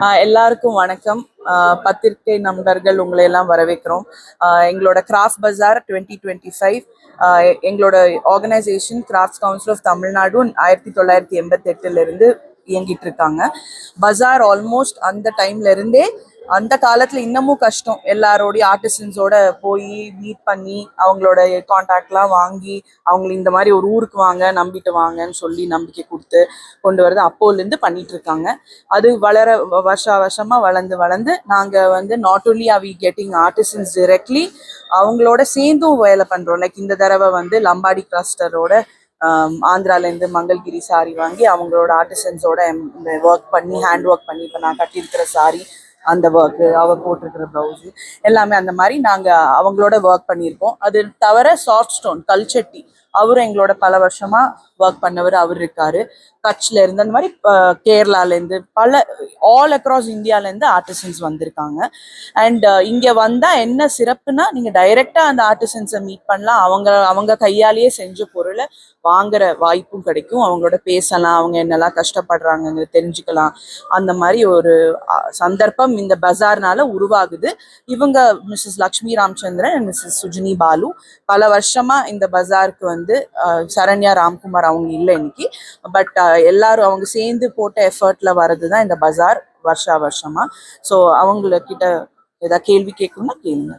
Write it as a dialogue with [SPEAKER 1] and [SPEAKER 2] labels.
[SPEAKER 1] ஆஹ் எல்லாருக்கும் வணக்கம். ஆஹ் பத்திரிகை நண்பர்கள் உங்களை எல்லாம் வரவேற்கிறோம். ஆஹ் எங்களோட craft bazaar twenty twenty five எங்களோட organisation crafts council of Tamil Nadu ஆயிரத்தி தொள்ளாயிரத்தி எண்பத்தி எட்டுல இருந்து இயங்கிட்டு இருக்காங்க பஜார் ஆல்மோஸ்ட் அந்த டைம்ல இருந்தே அந்த காலத்துல இன்னமும் கஷ்டம். எல்லாரோடைய ஆர்டிசன்ஸோட போய் மீட் பண்ணி அவங்களோட கான்டாக்ட்லாம் வாங்கி அவங்கள இந்த மாதிரி ஒரு ஊருக்கு வாங்க நம்பிட்டு வாங்கன்னு சொல்லி நம்பிக்கை கொடுத்து கொண்டு வரது அப்போலேருந்து பண்ணிட்டு இருக்காங்க அது வளர வ- வருஷா வருஷமா வளர்ந்து வளர்ந்து நாங்க வந்து not only are we getting artisans directly அவங்களோட சேர்ந்தும் வேலை பண்றோம். லைக் இந்த தடவை வந்து லம்பாடி கிளஸ்டரோட ஆந்திராலேருந்து மங்கள்கிரி சாரி வாங்கி அவங்களோட ஆர்டிசன்ஸோட இந்த ஒர்க் பண்ணி ஹேண்ட் ஒர்க் பண்ணி இப்போ நான் கட்டியிருக்கிற சாரி அந்த ஒர்க்கு அவ போட்டிருக்கிற ப்ளவுஸு எல்லாமே அந்த மாதிரி நாங்கள் அவங்களோட ஒர்க் பண்ணியிருக்கோம். அது தவிர சாஃப்ட் ஸ்டோன் கல்ச்சட்டி அவரும் எங்களோட பல வருஷமா ஒர்க் பண்ணவர் அவர் இருக்காரு. கட்ச்ல இருந்து அந்த மாதிரி கேரளால இருந்து பல ஆல் அக்ராஸ் இந்தியால இருந்து ஆர்டிசன்ஸ் வந்திருக்காங்க. அண்ட் இங்க வந்தா என்ன சிறப்புனா நீங்க டைரக்டா அந்த ஆர்டிசன்ஸை மீட் பண்ணலாம். அவங்க அவங்க கையாலேயே செஞ்ச பொருளை வாங்குற வாய்ப்பும் கிடைக்கும். அவங்களோட பேசலாம் அவங்க என்னெல்லாம் கஷ்டப்படுறாங்கன்னு தெரிஞ்சுக்கலாம். அந்த மாதிரி ஒரு சந்தர்ப்பம் இந்த பஜார்னால உருவாகுது. இவங்க மிஸ்ஸஸ் லக்ஷ்மி ராமச்சந்திரன் மிஸ்ஸஸ் சுஜினி பாலு பல வருஷமா இந்த பஜாருக்கு வந்து வந்து சரண்யா ராம்குமார் அவங்க இல்லை இன்னைக்கு. பட் எல்லாரும் அவங்க சேர்ந்து போட்ட எஃபர்ட்ல வர்றது தான் இந்த பஜார் வருஷா வருஷமா. ஸோ அவங்கள கிட்ட ஏதாவது கேள்வி கேட்கணும்னா கேளுங்க.